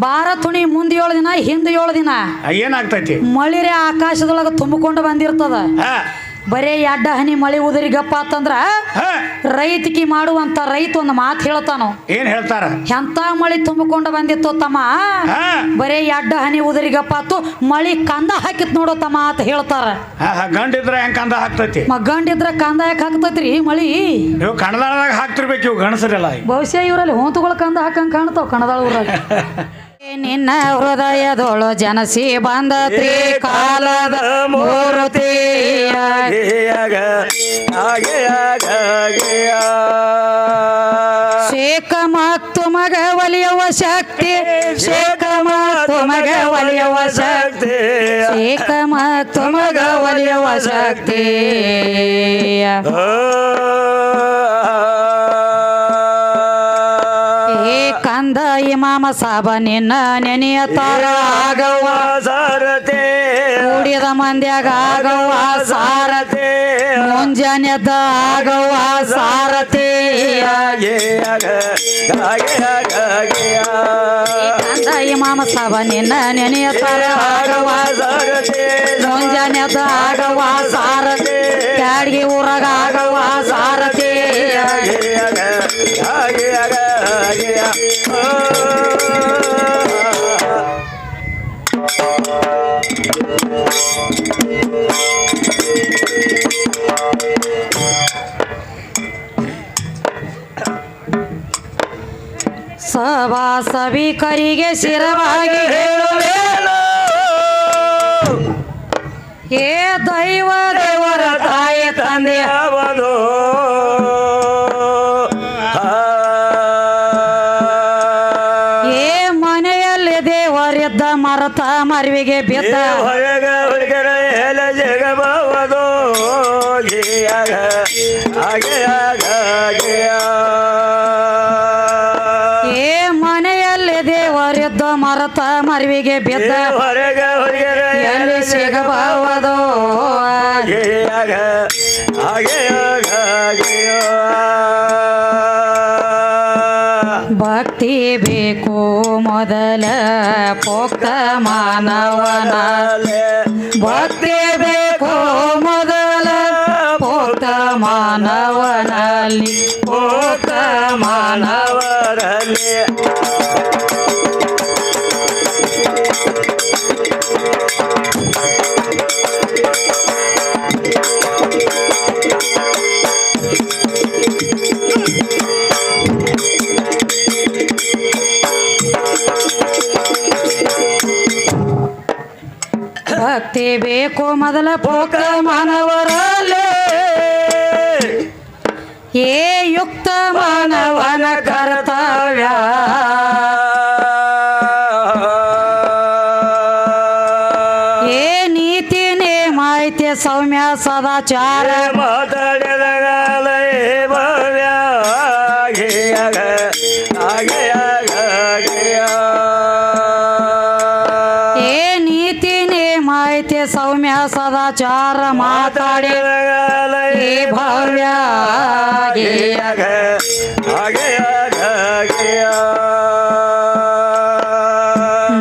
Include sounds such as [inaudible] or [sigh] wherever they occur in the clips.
ಬಾರ ತುಣಿ ಮುಂದೆ ಏಳು ದಿನ ಹಿಂದೆ ಏಳು ದಿನ ಏನಾಗ್ತೈತಿ? ಮಳಿರೆ ಆಕಾಶದೊಳಗ ತುಂಬಿಕೊಂಡು ಬಂದಿರ್ತದ. ಬರೇ ಎಡ್ಡ ಹನಿ ಮಳಿ ಉದರಿ ಗಪ್ಪ ಅಂತಂದ್ರ ರೈತಕಿ ಮಾಡುವಂತ ರೈತ ಒಂದು ಮಾತು ಹೇಳ್ತಾನು. ಏನ್ ಹೇಳ್ತಾರ? ಎಂತ ಮಳಿ ತುಂಬಿಕೊಂಡು ಬಂದಿತ್ತು ತಮ್ಮ? ಬರೇ ಎಡ್ಡ ಹನಿ ಉದರಿ ಗಪ್ಪಾತು ಮಳಿ ಕಂದ ಹಾಕಿತ್ ನೋಡೋ ತಮ್ಮ ಅಂತ ಹೇಳ್ತಾರ. ಗಂಡಿದ್ರ ಹೆಂಗ್ ಕಂದ ಹಾಕ್ತೈತಿ? ಗಂಡಿದ್ರ ಕಂದ ಯಾಕೆ ಹಾಕ್ತೈತ್ರಿ ಮಳಿ? ನೀವು ಕಣದಾಳದಾಗ ಹಾಕ್ತಿರ್ಬೇಕು ಇವು ಗಣಸರೆಲ್ಲ ಬಹುಶಃ ಇವರಲ್ಲಿ ಹೊಂತುಗಳು ಕಂದ ಹಾಕಂಗ್ ಕಾಣ್ತಾವ ಕಣದಾಳ ಊರಾಗ. [laughs] ನಿನ್ನ ಹೃದಯದೊಳು ಜನಸಿ ಬಂದ ತ್ರಿಕಾಲದ ಮೂರ್ತಿ. ಶೇಖ ಮತ್ತು ಮಗ ಒಲಿಯುವ ಶಕ್ತಿ. ಶೇಖ ಮತ್ತು ಮಗ ಒಲಿಯುವ ಶಕ್ತಿ. ಶೇಖ ಮತ್ತು ಮಗ ಒಲಿಯುವ ಶಕ್ತಿ. ಕಂದ ಇಮಾಮ ಸಾಬ ನಿನ್ನ ನೆನೆಯತಾರ ಆಗವ ಸಾರತೆ. ಕೂಡಿದ ಮಂದ್ಯಾಗ ಆಗವ ಸಾರತೆ. ಮುಂಜಾನೆದ ಆಗವ ಸಾರತೆ. ಬಂದ ಇಮಾಮ ಸಾಬ ನಿನ್ನ ನೆನೆಯ ತಾರ ಆಗವ ಸಾರತೆ ಮುಂಜಾನೆದ ಆಗವ ಸಾರತೆ. ಕ್ಯಾಡಿಗೆ ಊರಾಗ ಆಗವ್ವ. ಸಭಾ ಸಭಿಕರಿಗೆ ಶಿರವಾಗಿ ಹೇ ಏ ದೈವ ದೇವರ ತಾಯಿ ತಂದೆ. ಏ ಮನೆಯಲ್ಲಿ ದೇವರಿದ್ದ ಮರತ ಮರಿವಿಗೆ ಬಿದ್ದ. ಹೊರಗ ಎಲ್ಲಿ ಭಕ್ತಿ ಬೇಕು ಮೊದಲ ಪೋಕ್ತ ಮಾನವನ. ಭಕ್ತಿ ಬೇಕು ಮೊದಲ ಪೋಕ ಮಾನವರಲ್ಲೇ ಏ ಯುಕ್ತ ಮಾನವನ ಕರ್ತವ್ಯ. ಏ ನೀತಿ ನೇಮ ಸೌಮ್ಯ ಸದಾಚಾರ. ಮಾತಾಡಿದಾಗ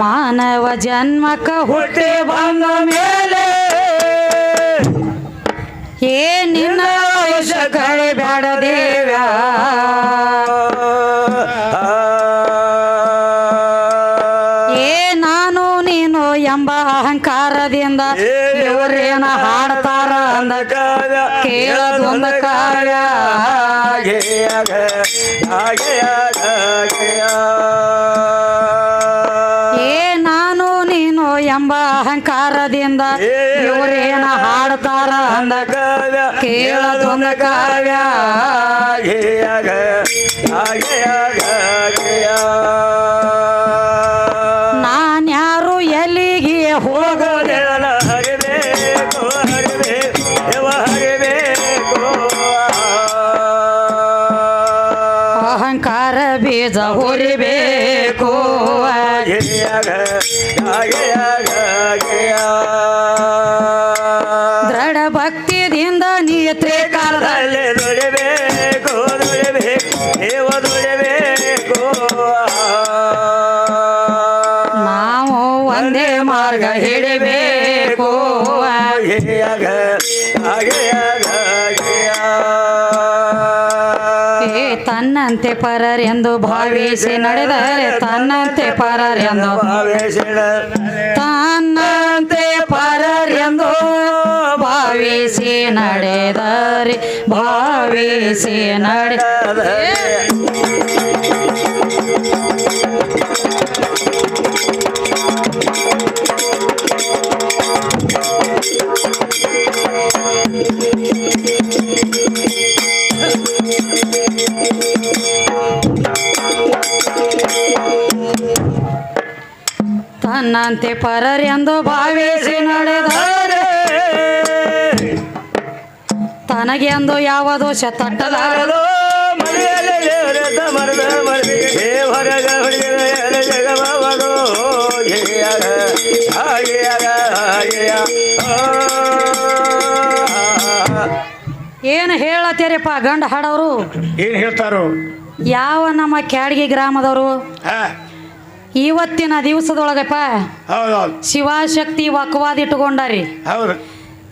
ಮಾನವ ಜನ್ಮಕ ಹುಟ್ಟಿ ಬಂದ ಮೇಲೆ ಏ ನಿನ್ನ ವಯಸ್ಸ ಬೇಡ ದೇವ್ಯ ಏ ನಾನು ನೀನು ಎಂಬ ಅಹಂಕಾರದಿಂದ ಇವರೇನ ಹಾಡ್ತಾರ ಅಂದ ಕೇಳದೊಂದ ಕಾರ್ಯ ಏ ನಾನು ನೀನು ಎಂಬ ಅಹಂಕಾರದಿಂದ ಇವರೇನ ಹಾಡ್ತಾರ ಅಂದ ಕೇಳದೊಂದ ಕಾವ್ಯ. ಬೀಜ ಹುರಿಬೇಕು. ದೃಢ ಭಕ್ತಿದಿಂದ ನೀತ್ರೆ ಕಾಲದಲ್ಲಿ ದುಡಿಬೇಕು ದುಡಿಬೇಕು ದೇವ ದುಡಿಬೇಕು. ಮಾರ್ಗ ಹಿಡಿಬೇಕು. ಹಾಗೆಯಾಗ ಹಾಗೆಯಾಗ ತನ್ನಂತೆ ಪರರೆಂದು ಭಾವಿಸಿ ನಡೆದರೆ ತನ್ನಂತೆ ಪರರೆಂದು ತನ್ನಂತೆ ಪರರೆಂದು ಭಾವಿಸಿ ನಡೆದರೆ ಭಾವಿಸಿ ನಡೆ ತನ್ನಂತೆ ಎಂದು ಭಾವಿಸಿ ನಡೆದರೆ ತನಗೆಂದು ಯಾವ ದೋಷ ತಟ್ಟಲಾರದು? ಹಾಗೆಯ ಏನು ಹೇಳತ್ತೀರಪ್ಪ ಗಂಡ ಹಾಡವರು ಏನು ಹೇಳ್ತಾರು? ಯಾವ ನಮ್ಮ ಕ್ಯಾಡ್ಗಿ ಗ್ರಾಮದವರು? ಇವತ್ತಿನ ದಿವಸದೊಳಗಪ್ಪ ಹೌದೌದು. ಶಿವಶಕ್ತಿ ವಕವಾದ ಇಟ್ಕೊಂಡಾರಿ ಹೌದು.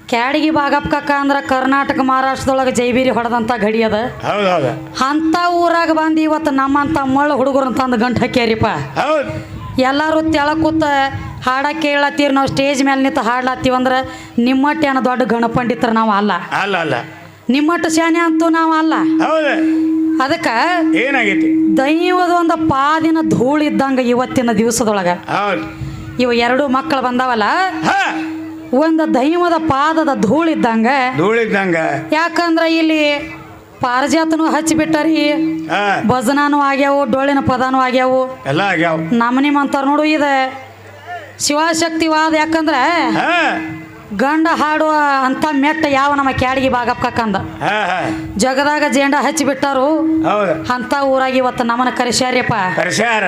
ಕ್ಯಾಡಗಿ ಬಾಗಪ್ಕಕ್ಕ ಅಂದ್ರ ಕರ್ನಾಟಕ ಮಹಾರಾಷ್ಟ್ರದೊಳಗೆ ಜೈಬೀರಿ ಹೊಡೆದಂತ ಗಡಿ ಅದ. ಹೌದೌದು. ಅಂಥ ಊರಾಗ ಬಂದು ಇವತ್ತು ನಮ್ಮಂತ ಮಳ್ಳ ಹುಡುಗರು ತಂದು ಗಂಟು ಹಾಕ್ಯಾರಿಪ್ಪ. ಹೌದು. ಎಲ್ಲರೂ ತೆಳ ಕೂತ ಹಾಡ ಕೇಳತ್ತೀರಿ ನಾವು ಸ್ಟೇಜ್ ಮೇಲೆ ನಿಂತು ಹಾಡ್ಲತ್ತೀವಿ ಅಂದ್ರ ನಿಮ್ಮಟ್ಟಿ ಅನ್ನೋ ದೊಡ್ಡ ಗಣಪಂಡಿತ್ರ ನಾವು ಅಲ್ಲ. ಅಲ್ಲ ಅಲ್ಲ. ನಿಮ್ಮಟ್ಟು ಶಾನೆ ಅಂತೂ ನಾವು ಅಲ್ಲ. ಹೌದು. ಅದಕ್ಕೆ ಏನಾಗೈತಿ? ದೈವದ ಒಂದು ಪಾದಿನ ಧೂಳು ಇದ್ದಂಗ ಇವತ್ತಿನ ದಿವಸದೊಳಗ. ಇವ ಎರಡು ಮಕ್ಕಳು ಬಂದಾವಲ್ಲ? ಒಂದು ದೈವದ ಪಾದದ ಧೂಳು ಇದ್ದಂಗೆ. ಧೂಳಿದ್ದಂಗ ಯಾಕಂದ್ರ ಇಲ್ಲಿ ಪಾರಜಾತನು ಹಚ್ಚಿಬಿಟ್ಟರಿ ಭಜನಾನು ಆಗ್ಯಾವು ಡೊಳ್ಳಿನ ಪದಾನು ಆಗ್ಯಾವು. ಎಲ್ಲ ಆಗ್ಯಾವ. ನಮ್ಮ ನಿಮ್ಮಂತಾರ ನೋಡು ಇದೆ. ಶಿವಶಕ್ತಿವಾದ ಯಾಕಂದ್ರೆ ಗಂಡ ಹಾಡುವ ಅಂತ ಮೆಟ್ಟ ಯಾವ ನಮ್ಮ ಕ್ಯಾಡಿಗೆ ಬಾಗಪ್ಪ ಕಂದ? ಜಗದಾಗ ಜೇಂಡ ಹಚ್ಚಿ ಬಿಟ್ಟಾರು. ಅಂತ ಊರಾಗಿ ಇವತ್ತು ನಮ್ಮನ್ನ ಕರೆಸ್ಯಾರ್ಯಪ್ಪ ಕರ್ಸ್ಯಾರ.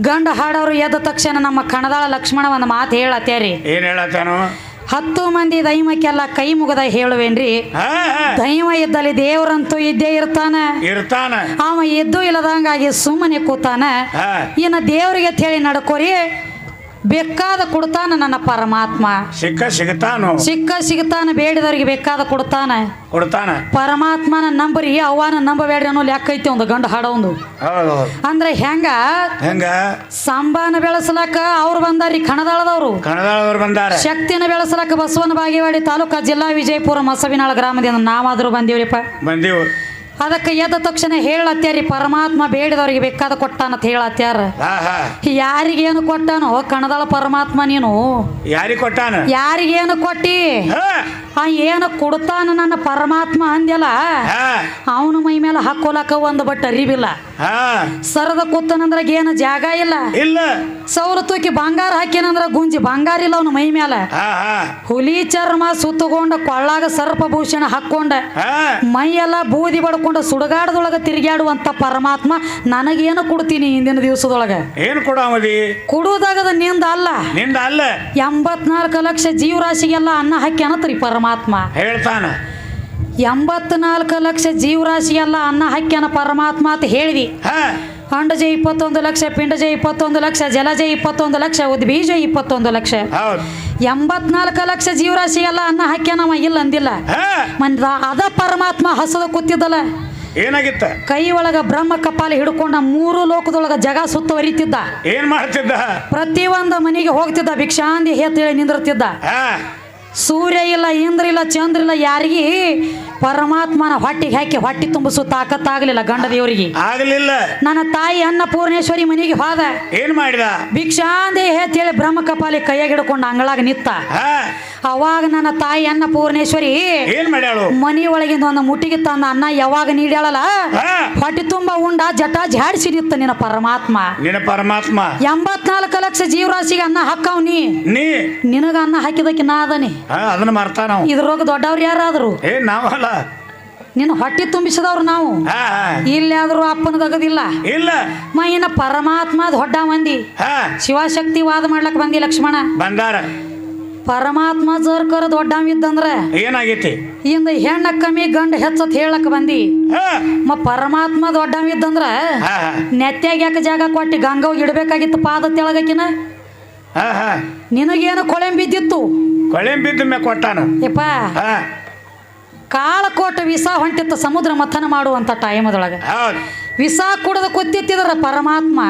ಗಂಡ ಹಾಡೋರು ಎದ್ದ ತಕ್ಷಣ ನಮ್ಮ ಕಣದಾಳ ಲಕ್ಷ್ಮಣ ಒಂದು ಮಾತು ಹೇಳತ್ತೇರಿ. ಏನ್ ಹೇಳತ್ತಾನು? ಹತ್ತು ಮಂದಿ ದೈವಕ್ಕೆಲ್ಲ ಕೈ ಮುಗದ ಹೇಳುವೇನ್ರಿ. ದೈವ ಇದ್ದಲ್ಲಿ ದೇವರಂತೂ ಇದ್ದೇ ಇರ್ತಾನ. ಇರ್ತಾನ. ಅವ ಎದ್ದು ಇಲ್ಲದಂಗಾಗಿ ಸುಮ್ಮನೆ ಕೂತಾನ. ಇನ್ನ ಇನ್ನು ದೇವರಿಗೆ ಹೇಳಿ ನಡ್ಕೋರಿ. ಬೇಕಾದ ಕೊಡ್ತಾನ ನನ್ನ ಪರಮಾತ್ಮ. ಸಿಕ್ಕ ಸಿಗತಾನ? ಸಿಕ್ಕ ಸಿಗತಾನ ಬೇಡಿದವ್ರಿಗೆ ಬೇಕಾದ ಕೊಡ್ತಾನ. ಕೊಡ್ತಾನ? ಪರಮಾತ್ಮನ ನಂಬರಿ ಅವ್ವನ ನಂಬಬೇಡ್ರಿ ಅನ್ನೋ ಲೆಕ್ಕ ಐತಿ ಒಂದು ಗಂಡು ಹಾಡೋಂದು ಅಂದ್ರೆ ಹೆಂಗ? ಹೆಂಗ? ಸಂಬಾನ ಬೆಳೆಸಲಕ್ಕ ಅವ್ರು ಬಂದಾರಿ ಕಣದಾಳದವ್ರು. ಕಣದಾಳದವ್ರು ಬಂದಾರ. ಶಕ್ತಿನ ಬೆಳೆಸಲಕ್ಕ ಬಸವನ ಬಾಗೇವಾಡಿ ತಾಲೂಕಾ ಜಿಲ್ಲಾ ವಿಜಯಪುರ ಮಸವಿನಾಳ ಗ್ರಾಮದಿಂದ ನಾವಾದ್ರೂ ಬಂದೀವ್ರಿಪ್ಪ. ಬಂದೀವು. ಅದಕ್ಕೆ ಎದ್ದ ತಕ್ಷಣ ಹೇಳತ್ಯಾರಿ ಪರಮಾತ್ಮ ಬೇಡಿದವ್ರಿಗೆ ಬೇಕಾದ ಕೊಟ್ಟಾನಂತ ಹೇಳತ್ಯಾರ. ಯಾರಿಗೇನು ಕೊಟ್ಟಾನೋ ಕಣದಾಳ ಪರಮಾತ್ಮ ನೀನು. ಯಾರಿಗೆ ಕೊಟ್ಟಾನ? ಯಾರಿಗೇನು ಕೊಟ್ಟಿ? ಆ ಏನು ಕೊಡ್ತಾನ ನನ್ನ ಪರಮಾತ್ಮ ಅಂದ್ಯಲ್ಲ ಅವನು ಮೈ ಮೇಲೆ ಹಾಕೋಲಕ ಒಂದು ಬಟ್ ಅರಿವಿಲ್ಲ. ಸರದ ಕೂತನಂದ್ರ ಏನ ಜಾಗ ಇಲ್ಲ. ಇಲ್ಲ. ಸೌರ ತೂಕಿ ಬಂಗಾರ ಹಾಕೇನಂದ್ರ ಗುಂಜಿ ಬಂಗಾರ ಇಲ್ಲ ಅವನ ಮೈ ಮ್ಯಾಲ. ಹುಲಿ ಚರ್ಮ ಸುತ್ತಕೊಂಡ ಕೊಳ್ಳಾಗ ಸರ್ಪಭೂಷಣ ಹಾಕೊಂಡ ಮೈಯೆಲ್ಲ ಬೂದಿ ಬಡ್ಕೊಂಡ ಸುಡಗಾಡದೊಳಗ ತಿರುಗಾಡುವಂತ ಪರಮಾತ್ಮ ನನಗೇನು ಕೊಡ್ತೀನಿ ಹಿಂದಿನ ದಿವಸದೊಳಗ? ಏನು ಕೊಡಾಮದಿ ಕೊಡುವುದಾಗದ ನಿಂದ ಅಲ್ಲ. ನಿಂದ ಅಲ್ಲ. ಎಂಬತ್ನಾಲ್ಕು ಲಕ್ಷ ಜೀವರಾಶಿಗೆಲ್ಲ ಅನ್ನ ಹಾಕ್ಯಾನತ್ರಿ ಪರಮಾತ್ಮ. ಹೇಳ್ತಾನ. ಎಂಬತ್ನಾಲ್ಕು ಲಕ್ಷ ಜೀವರಾಶಿ ಎಲ್ಲ ಅನ್ನ ಹಾಕ್ಯನ ಪರಮಾತ್ಮ ಅಂತ ಹೇಳಿದಿ. ಹಾ. ಅಂಡಜ ಇಪ್ಪತ್ತೊಂದು ಲಕ್ಷ ಪಿಂಡಜ ಇಪ್ಪತ್ತೊಂದು ಲಕ್ಷ ಜಲಜ ಇಪ್ಪತ್ತೊಂದು ಲಕ್ಷ ಉದ್ಬೀಜ ಇಪ್ಪತ್ತೊಂದು ಲಕ್ಷ. ಎಂಬತ್ನಾಲ್ಕು ಲಕ್ಷ ಜೀವರಾಶಿಗೆಲ್ಲ ಅನ್ನ ಹಾಕ್ಯಾನವ ಇಲ್ಲ ಅಂದಿಲ್ಲ. ಮಂದ ಅದ ಪರಮಾತ್ಮ ಹಸದ ಕೂತಿದ್ದಲ್ಲ ಏನಾಗಿತ್ತ? ಕೈ ಒಳಗ ಬ್ರಹ್ಮ ಕಪಾಲ ಹಿಡ್ಕೊಂಡ ಮೂರು ಲೋಕದೊಳಗ ಜಗ ಸುತ್ತುವರಿತಿದ್ದ ಏನ್ ಮಾಡ್ತಿದ್ದ? ಪ್ರತಿಯೊಂದು ಮನೆಗೆ ಹೋಗ್ತಿದ್ದ ಭಿಕ್ಷಾಂದಿ ಹೇಳಿ ನಿಂದಿರ್ತಿದ್ದ. ಸೂರ್ಯ ಇಲ್ಲ ಇಂದ್ರ ಇಲ್ಲ ಚಂದ್ರ ಇಲ್ಲ ಯಾರಿಗೆ ಪರಮಾತ್ಮನ ಹೊಟ್ಟಿಗೆ ಹಾಕಿ ಹೊಟ್ಟಿ ತುಂಬಿಸು ತಾಕತ್ತಾಗಲಿಲ್ಲ ಗಂಡ ದೇವರಿಗೆ ಆಗಲಿಲ್ಲ. ನನ್ನ ತಾಯಿ ಅನ್ನ ಪೂರ್ಣೇಶ್ವರಿ ಮನೆಗೆ ಹೋದ. ಏನ್ ಮಾಡಿದ? ಭಿಕ್ಷಾಂದಿ ಹೇಳಿ ಬ್ರಹ್ಮ ಕಪಾಲಿ ಕೈಯಾಗ ಹಿಡ್ಕೊಂಡು ಅಂಗಳಾಗ ನಿತ್ತ. ಅವಾಗ ನನ್ನ ತಾಯಿ ಅನ್ನಪೂರ್ಣೇಶ್ವರಿ ಏನ್ ಮಾಡ್ಯಾಳು? ಮನಿ ಒಳಗಿಂದ ಒಂದು ಮುಟ್ಟಿಗೆ ತಂದ ಅನ್ನ ಯಾವಾಗ ನೀಡ್ಯಾಳಲ್ಲ? ಹೊಟ್ಟಿ ತುಂಬ ಉಂಡ ಜಟ ಜಾಡಿಸಿ ನಿತ್ತ ನಿನ್ನ ಪರಮಾತ್ಮ. ನಿನ್ನ ಪರಮಾತ್ಮ. ಎಂಬತ್ನಾಲ್ಕು ಲಕ್ಷ ಜೀವರಾಶಿಗೆ ಅನ್ನ ಹಾಕವ್ ನೀ. ನಿನಗ ಅನ್ನ ಹಾಕಿದಕ್ಕೆ ನಾ ಅದನಿ. ಅದನ್ನ ಮಾಡ್ತಾ ನಾವು ಇದ್ರೊಳಗ ದೊಡ್ಡವ್ರು ಯಾರಾದ್ರು? ಏ ನಾವಲ್ಲ. ನಿನ್ನ ಹೊಟ್ಟೆ ತುಂಬಿಸಿದವ್ರು ನಾವು. ಇಲ್ಲಾದ್ರೂ ಅಪ್ಪನ ತಗದಿಲ್ಲ. ಇಲ್ಲ. ಇಲ್ಲ ಮೈನ ಪರಮಾತ್ಮ ದೊಡ್ಡ ಮಂದಿ. ಶಿವಶಕ್ತಿ ವಾದ ಮಾಡ್ಲಕ್ ಬಂದಿ ಲಕ್ಷ್ಮಣ. ಬಂದಾರ. ಪರಮಾತ್ಮ ಜರ್ಕರ ದೊಡ್ಡವಿದ್ದಂದ್ರ ಏನಾಗೈತಿ? ಇಂದ ಹೆಣ್ಣ ಕಮ್ಮಿ ಗಂಡ ಹೆಚ್ಚತ್ ಹೇಳಕ್ ಬಂದಿ. ಮ ಪರಮಾತ್ಮ ದೊಡ್ಡವಿದ್ದಂದ್ರ ಇದ್ದಂದ್ರ ನೆತ್ತಾಗ ಯಾಕೆ ಜಾಗ ಕೊಟ್ಟು ಗಂಗವ್ ಇಡ್ಬೇಕಾಗಿತ್ತು ಪಾದ ತೆಳಗಕಿನ? ನಿನಗೇನು ಕೊಳೆಂಬಿದ್ದಿತ್ತು? ಕೊಳೆಂ ಬಿದ್ದ ಮ್ಯಾಗ ಕೊಟ್ಟಾನ. ಯಪ್ಪ. ಹಾ ಕಾಳ ಕೊಟ್ಟ ವಿಸ ಹೊಂಟಿತ್ತು ಸಮುದ್ರ ಮಥನ ಮಾಡುವಂತ ಟೈಮದೊಳಗ ವಿಸ ಕುಡದ ಕುತ್ತಿತ್ತಿದ್ರ ಪರಮಾತ್ಮ.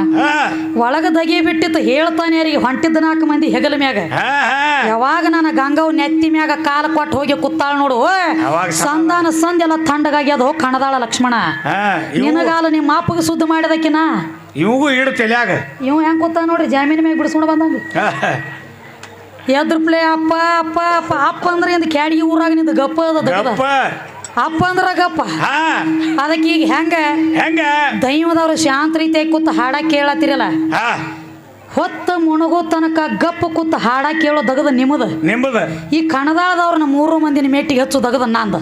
ಒಳಗ ದಗಿ ಬಿಟ್ಟಿತ್ತು ಹೇಳ್ತಾನೆ ರೀ ಹೊಂಟಿದ್ದ ನಾಲ್ಕು ಮಂದಿ ಹೆಗಲ ಮ್ಯಾಗ. ಯಾವಾಗ ನಾನು ಗಂಗವ್ ನೆತ್ತಿ ಮ್ಯಾಗ ಕಾಲ ಕೊಟ್ಟು ಹೋಗಿ ಕುತ್ತಾಳ ನೋಡು. ಸಂಧಾನ ಸಂದೆಲ್ಲ ಹೋಗಿ ಕಣದಾಳ ಲಕ್ಷ್ಮಣ. ಇವು ನಿನಗಾಲ ನಿಮ್ಮ ಅಪ್ಪಗೆ ಸುದ್ದಿ ಮಾಡಿದಕ್ಕಿನ ಇವ್ಗೂ ಇಡು ತಲ್ಯಾಗ. ಇವ್ ಹೆಂಗ್ ಕೂತ ನೋಡ್ರಿ ಜಾಮೀನ್ ಮ್ಯಾಗ ಬಿಡಿಸ್ಕೊಂಡು ಬಂದಂಗ. ಹಾ, ಹಾ. ಎದ್ರ ಪ್ಲೇ ಅಪ್ಪ ಅಪ್ಪ ಅಪ್ಪ ಅಪ್ಪ ಅಂದ್ರೆ ಇಂದ ಕ್ಯಾಡಿಗೆ ಊರಾಗ ನಿಂದ ಗಪ್ಪ ಅದ. ಗಪ್ಪ. ಅಪ್ಪ ಅಂದ್ರ ಗಪ್ಪ. ಅದಕ್ಕೆ ಈಗ ಹೆಂಗ? ಹೆಂಗ? ದೈವದವ್ರು ಶಾಂತ ರೀತಿಯಾಗಿ ಕೂತ ಹಾಡ ಕೇಳತ್ತಿರಲ್ಲ? ಹೊತ್ತ ಮುಣಗೋ ತನಕ ಗಪ್ಪ ಕೂತ ಹಾಡ ಕೇಳೋ ದಗದ ನಿಮ್ಮದ? ನಿಮ್ಮದ. ಈ ಕಣದಾಳದವ್ರನ್ನ ಮೂರು ಮಂದಿನ ಮೇಟಿಗೆ ಹಚ್ಚು ದಗದ ನಂದ?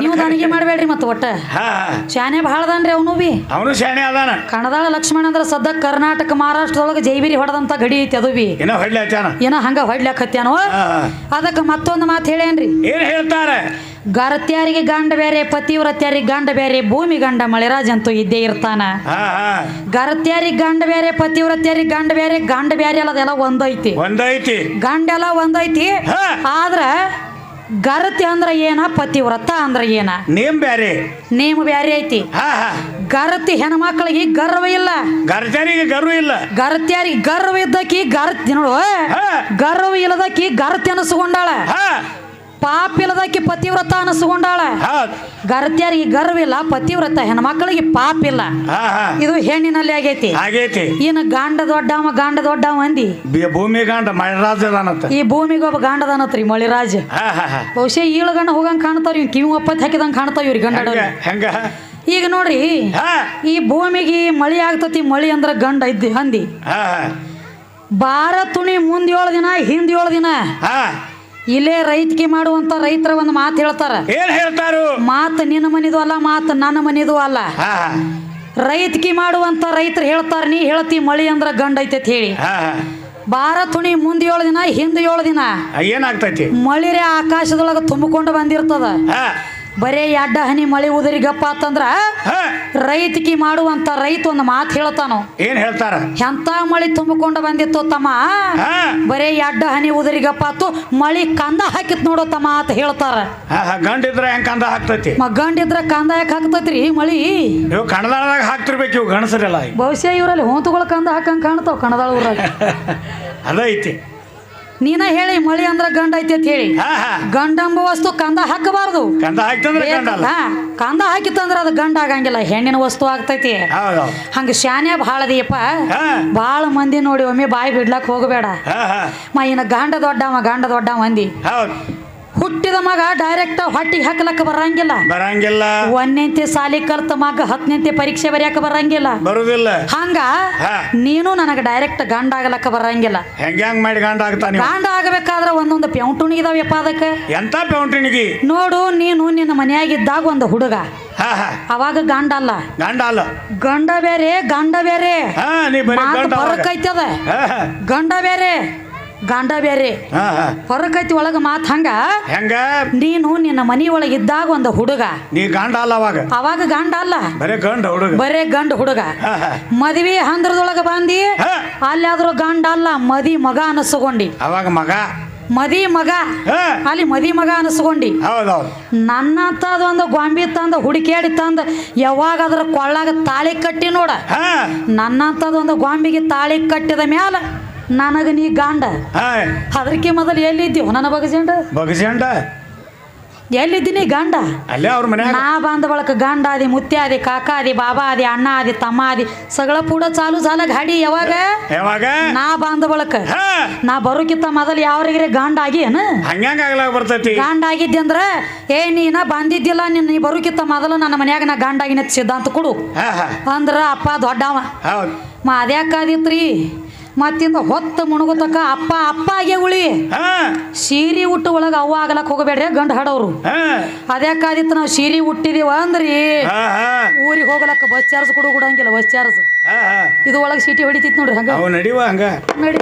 ನೀವು ನನಗೆ ಮಾಡಬೇಡ್ರಿ ಮತ್ತೆ ಒಟ್ಟ. ಹಾ ಶಾನೆ ಬಹಳದನ್ರಿ ಅವನು ಬಿ ಅವನು ಶಾಣೆ ಅದಾನ. ಕಣದಾಳ ಲಕ್ಷ್ಮಣ ಅಂದ್ರ ಸದ್ದ ಕರ್ನಾಟಕ ಮಹಾರಾಷ್ಟ್ರದೊಳಗೆ ಜೈವಿರಿ ಹೊಡೆದಂತ ಗಡಿ ಐತಿ ಅದು ಬಿ ಏನೋ ಹೊಡ್ಲಿ ಹಚ್ಚಾನ ಏನ ಹಂಗ ಹೊಡ್ಲಾಕತ್ಯಾನೋ? ಅದಕ್ಕೆ ಮತ್ತೊಂದು ಮಾತು ಹೇಳೇನ್ರಿ? ಏನ್ ಹೇಳ್ತಾರೆ? ಗರತ್ಯಾರಿಗೆ ಗಂಡ ಬೇರೆ ಪತಿವ್ರತ್ಯಾರಿಗೆ ಗಂಡ ಬೇರೆ ಭೂಮಿ ಗಂಡ ಮಳೆರಾಜ್ ಅಂತೂ ಇದ್ದೇ ಇರ್ತಾನ. ಗರತ್ಯಾರಿಗೆ ಗಂಡ ಬೇರೆ ಪತಿವ್ರತ್ಯಾರಿಗೆ ಗಂಡ ಬೇರೆ ಗಂಡ ಬೇರೆ ಅಲ್ಲದೆಲ್ಲ ಒಂದೈತಿ. ಒಂದೈತಿ. ಗಂಡೆಲ್ಲ ಒಂದೈತಿ. ಹಾ. ಆದ್ರ ಗರತಿ ಅಂದ್ರ ಏನ ಪತಿವ್ರತ ಅಂದ್ರ ಏನ? ನೇಮ್ ಬ್ಯಾರೆ. ನೇಮ್ ಬ್ಯಾರೆ ಐತಿ. ಹಾ ಹಾ. ಗರತಿ ಹೆಣ್ಮಕ್ಳಿಗೆ ಗರ್ವ ಇಲ್ಲ. ಗರ್ಜನಿಗೆ ಗರ್ವ ಇಲ್ಲ. ಗರತ್ಯಾರಿಗೆ ಗರ್ವ ಇದ್ದಕಿ ಗರತಿ ನೋಡು. ಗರ್ವ ಇಲ್ಲದಕಿ ಗರತಿ ಅನಿಸ್ಕೊಂಡಾಳ ಪಾಪ ಇಲ್ಲದಕ್ಕೆ ಪತಿವ್ರತ ಅನಸ್ಕೊಂಡಾಳ. ಗರ್ವಿಲ್ಲ ಗರ್ವ ಇಲ್ಲ ಪತಿವ್ರತ ಹೆಣ್ಮಕ್ಳಿಗೆ ಪಾಪ ಇಲ್ಲ ಇದು ಹೆಣ್ಣಿನಲ್ಲಿ ಆಗೈತಿ. ಆಗೈತಿ. ಇನ್ನು ಗಂಡ ದೊಡ್ಡವ ಗಂಡ ದೊಡ್ಡವ ಅಂದಿ. ಭೂಮಿ ಗಂಡ ಮಳಿರಾಜ ಈ ಭೂಮಿಗೆ ಒಬ್ಬ ಗಾಂಡದನತ್ರಿ ಮಳಿರಾಜ. ಬಹುಶಃ ಈಳು ಗಂಡ ಹೋಗಂಗ್ ಕಾಣ್ತಾವ್ರಿ ಇವ್ ಕಿವಿ ಒಪ್ಪತ್ ಹಾಕಿದಂಗ್ ಕಾಣ್ತಾವ್ ಇವ್ರಿ ಗಂಡ ಹೆಂಗ ಈಗ ನೋಡ್ರಿ ಈ ಭೂಮಿಗೆ ಮಳಿ ಆಗ್ತತಿ ಮಳಿ ಅಂದ್ರ ಗಂಡ ಇದ್ದಿ ಹಂದಿ ಬಾರ ತುಣಿ ಮುಂದ್ ಏಳು ದಿನ ಹಿಂದ್ ಏಳು ದಿನ. ಇಲ್ಲೇ ರೈತಕಿ ಮಾಡುವಂತ ರೈತರ ಒಂದು ಮಾತು ಹೇಳ್ತಾರ. ಏನ್ ಹೇಳ್ತಾರು? ಮಾತು ನಿನ್ನ ಮನಿದು ಅಲ್ಲ ಮಾತು ನನ್ನ ಮನಿದು ಅಲ್ಲ. ರೈತಕಿ ಮಾಡುವಂತ ರೈತರು ಹೇಳ್ತಾರ ನೀ ಹೇಳ್ತಿ ಮಳಿ ಅಂದ್ರ ಗಂಡ ಐತೈತಿ ಹೇಳಿ. ಬಾರ ತುಣಿ ಮುಂದ್ ಏಳು ದಿನ ಹಿಂದೆ ಏಳು ದಿನ ಏನಾಗ್ತೈತಿ? ಮಳಿರೆ ಆಕಾಶದೊಳಗ ತುಂಬಿಕೊಂಡು ಬಂದಿರ್ತದ. ಬರೇ ಎಡ್ಡ ಹನಿ ಉದರಿ ಗಪ್ಪ ಅಂತಂದ್ರ ರೈತಕಿ ಮಾಡುವಂತ ರೈತ ಒಂದು ಮಾತು ಹೇಳ್ತಾನು. ಏನ್ ಹೇಳ್ತಾರ? ಎಂತ ಮಳಿ ತುಂಬಿಕೊಂಡು ಬಂದಿತ್ತು ತಮ್ಮ? ಬರೀ ಎಡ್ಡ ಹನಿ ಉದರಿಗಪ್ಪ ಆತು ಮಳಿ ಕಂದ ಹಾಕಿತ್ ನೋಡೋ ತಮ್ಮ ಅಂತ ಹೇಳ್ತಾರ. ಗಂಡಿದ್ರ ಹೆಂಗ್ ಕಂದ ಹಾಕ್ತೈತಿ? ಗಂಡಿದ್ರ ಕಂದ ಯಾಕೆ ಹಾಕ್ತೈತ್ರಿ ಮಳಿ? ಇವು ಕನ್ನಡದಾಗ ಹಾಕ್ತಿರ್ಬೇಕು ಇವು ಗಣಸರಿಲ್ಲ ಬಹುಶಃ ಇವರಲ್ಲಿ ಹೊಂತುಗಳು ಕಂದ ಹಾಕಂಗ್ ಕಾಣ್ತಾವ ಕಣದಾಳ ಊರಾಗ. [laughs] ಅದ ಐತಿ ನೀನ ಹೇಳಿ ಮಳಿ ಅಂದ್ರ ಗಂಡ ಐತಿ ಅಂತ ಹೇಳಿ. ಗಂಡಂಬ ವಸ್ತು ಕಂದ ಹಾಕಬಾರದು. ಕಂದ ಹಾಕ್ತಂದ್ರೆ ಗಂಡ ಅಲ್ಲ ಹಾ, ಕಂದ ಹಾಕಿತ್ತಂದ್ರ ಅದು ಗಂಡ ಆಗಂಗಿಲ್ಲ. ಹೆಣ್ಣಿನ ವಸ್ತು ಆಗ್ತೈತಿ. ಹಂಗ ಶಾನ್ಯ ಬಹಳ ದೀಪ ಬಾಳ ಭಾಳ ಮಂದಿ ನೋಡಿ ಒಮ್ಮೆ ಬಾಯಿ ಬಿಡ್ಲಕ್ ಹೋಗಬೇಡ. ಮ ಇನ್ನ ಗಂಡ ದೊಡ್ಡವ ಗಂಡ ದೊಡ್ಡ ಮಂದಿ ಹುಟ್ಟಿದ ಮಗ ಡೈರೆಕ್ಟ್ ಹೊಟ್ಟಿ ಹಾಕ್ಲಕ್ಕ ಬರಂಗಿಲ್ಲ. ಬರಂಗಿಲ್ಲ. ಒಂದನೇಂತೆ ಸಾಲಿ ಕಲ್ತ ಮಗ ಹತ್ತನೇಂತೆ ಪರೀಕ್ಷೆ ಬರೆಯಕ ಬರಂಗಿಲ್ಲ. ಬರುದಿಲ್ಲ. ಹಂಗ ನೀನು ನನಗೆ ಡೈರೆಕ್ಟ್ ಗಂಡ ಆಗ್ಲಕ್ಕ ಬರಂಗಿಲ್ಲ. ಹೆಂಗ್ಯಾಂಗ್ ಹೆಂಗ್ ಮಾಡಿ ಗಂಡ ಆಗ್ತಾನೆ ಗಂಡ ಆಗಬೇಕಾದ್ರ ಒಂದೊಂದು ಪ್ಯೌಂಟುಣಿ ಇದಾವಪ್ಪ ಅದಕ್ಕೆ. ಎಂತ ಪೆಂಟುಣಿಗಿ? ನೋಡು ನೀನು ನಿನ್ನ ಮನೆಯಾಗಿದ್ದಾಗ ಒಂದು ಹುಡುಗ. ಅವಾಗ ಗಂಡ ಅಲ್ಲ. ಗಂಡ ಅಲ್ಲ. ಗಂಡ ಬೇರೆ ಗಂಡ ಬೇರೆ. ಹಾ ನೀ ಬರೀ ಗಂಡ ಅವಾಗ. ಹೊರಕೈತದ ಹಾ ಹಾ. ಗಂಡ ಬೇರೆ. ಗಂಡ ಬೇರೆ ಹಾ ಹಾ. ಹೊರಕೈತಿ ಒಳಗ ಮಾತು ಹಂಗ? ಹೆಂಗ? ನೀನು ನಿನ್ನ ಮನಿಯೊಳಗೆ ಇದ್ದಾಗ ಒಂದು ಹುಡುಗ. ನೀ ಗಾಂಡ ಅಲ್ಲ ಅವಾಗ? ಅವಾಗ ಗಂಡ ಅಲ್ಲ. ಬರೇ ಗಂಡ ಹುಡುಗ. ಬರೇ ಗಂಡ ಹುಡುಗ. ಹಾ ಹಾ. ಮದ್ವಿ ಹಂದ್ರದೊಳಗ ಬಂದಿ ಹಾ. ಅಲ್ಲಾದ್ರೂ ಗಂಡ ಅಲ್ಲ ಮದಿ ಮಗ ಅನಸ್ಕೊಂಡಿ. ಅವಾಗ ಮಗ? ಮದಿ ಮಗ. ಹಾ. ಅಲ್ಲಿ ಮದಿ ಮಗ ಅನಸ್ಕೊಂಡಿ. ನನ್ನ ಒಂದು ಗೊಂಬಿ ತಂದ ಹುಡುಕೇಡಿ ತಂದ ಯಾವಾಗ ಅದ್ರ ಕೊಳ್ಳಾಗ ತಾಳಿ ಕಟ್ಟಿ ನೋಡ. ನನ್ನ ಒಂದು ಗೊಂಬಿಗೆ ತಾಳಿ ಕಟ್ಟಿದ ಮ್ಯಾಲ ನನಗ ನೀ ಗಾಂಡ. ಅದಕ್ಕೆ ಮೊದಲು ಎಲ್ಲಿದ್ದೀವ ನನ್ನ ಬಗಜಂಡ? ಬಗಜಂಡ? ಎಲ್ಲಿದ್ದೀನಿ ಗಂಡ? ಅಲ್ಲೇ ಅವ್ರ ಮನ್ಯಾಗ. ನಾ ಬಂದ ಬಳಕ ಗಂಡ ಆದಿ ಮುತ್ತಿ ಆದಿ ಕಾಕ ಆದಿ ಬಾಬಾ ಆದಿ ಅಣ್ಣ ಆದಿ ತಮ್ಮ ಆದಿ ಸಗಳ ಪೂಡ ಚಾಲು ಸಾಲ ಗಾಡಿ ಯಾವಾಗ? ಯಾವಾಗ? ನಾ ಬಂದ ಬಳಕ. ನಾ ಬರೋಕಿತ್ತ ಮೊದಲು ಯಾವ್ರಿಗ್ರೆ ಗಂಡ ಆಗಿ ಏನ ಹಂಗ್ಯಾಂಗ ಬರ್ತೈತಿ. ಗಂಡ ಆಗಿದ್ದೆ ಅಂದ್ರ ಏ ನೀನ ಬಂದಿದ್ದಿಲ್ಲ ನಿನ್ನ ನೀ ಬರೋಕಿತ್ತ ಮೊದಲು ನನ್ನ ಮನ್ಯಾಗ ನಾ ಗಂಡ ಆಗಿನ ಸಿದ್ಧಾಂತ ಕೊಡು. ಅಂದ್ರ ಅಪ್ಪ ದೊಡ್ಡವ. ಹೌದು. ಮ ಅದ್ಯಾಕಾದಿತ್ರಿ ಮತ್ತಿಂದ ಹೊತ್ತ ಮುಣಗುತಕ್ಕ ಅಪ್ಪ ಅಪ್ಪ ಆಗೇ ಉಳಿ. ಸೀರೆ ಉಟ್ಟು ಒಳಗೆ ಅವ್ವ ಆಗಲಕ್ ಹೋಗಬೇಡ್ರಿ ಗಂಡ ಹಾಡೋರು. ಅದ್ಯಾಕಾದಿತ್ತು ನಾವು ಸೀರೆ ಹುಟ್ಟಿದೀವ ಅಂದ್ರಿ. ಊರಿಗೆ ಹೋಗ್ಲಕ್ಕ ಬಸ್ ಚಾರ್ಜ್ ಕೊಡು ಕೊಡಂಗಿಲ್ಲ ಬಸ್ ಚಾರ್ಜ್. ಇದು ಒಳಗೆ ಸೀಟಿ ಹೊಡಿತಿತ್ತು ನೋಡ್ರಿ ಹಂಗ. ನಡಿವ ಹಂಗ. ನಡಿ.